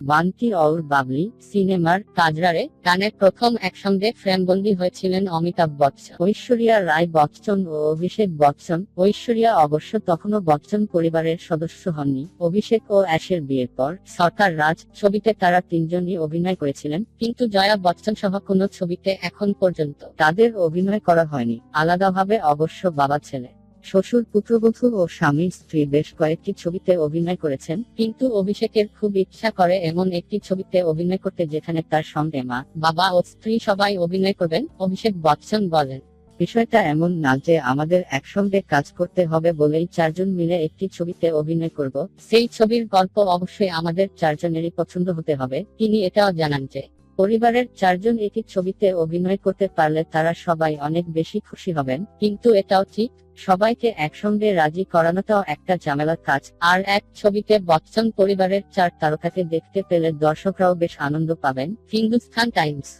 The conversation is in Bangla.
বান্টি और বাবলি সিনেমার কাজরারে গানে প্রথম একসঙ্গে ফ্রেমবন্দি হয়েছিলেন অমিতাভ বচ্চন। ঐশ্বরিয়া রায় বচ্চন ও অভিষেক বচ্চন। ঐশ্বরিয়া অবশ্য তখনও বচ্চন পরিবারের সদস্য হননি। অভিষেক ও অ্যাশের বিয়ের পর সরকার রাজ ছবিতে তারা তিনজনই অভিনয় করেছিলেন। কিন্তু জয়া বচ্চন সহ কোনো ছবিতে এখন পর্যন্ত তাদের অভিনয় করা হয়নি। আলাদাভাবে অবশ্য বাবা ছেলে। শ্বশুর, পুত্রবধূ ও স্বামীর স্ত্রী বেশ কয়েকটি ছবিতে অভিনয় করেছেন। কিন্তু অভিষেকের খুব ইচ্ছা করে এমন একটি ছবিতে অভিনয় করতে যেখানে তার সঙ্গে মা, বাবা ও স্ত্রী সবাই অভিনয় করবেন, অভিষেক বচ্চন বলেন। বিষয়টা এমন না যে আমাদের একসঙ্গে কাজ করতে হবে বলেই চারজন মিলে একটি ছবিতে অভিনয় করব। সেই ছবির গল্প অবশ্যই আমাদের চারজনেরই পছন্দ হতে হবে। তিনি এটাও জানান যে পরিবারের চারজন একটি ছবিতে অভিনয় করতে পারলে তারা সবাই অনেক বেশি খুশি হবেন। কিন্তু এটাও ঠিক, সবাইকে একসঙ্গে রাজি করানোটাও একটা ঝামেলার কাজ। আর এক ছবিতে বচ্চন পরিবারের চার তারকাকে দেখতে পেলে দর্শকরাও বেশ আনন্দ পাবেন। হিন্দুস্তান টাইমস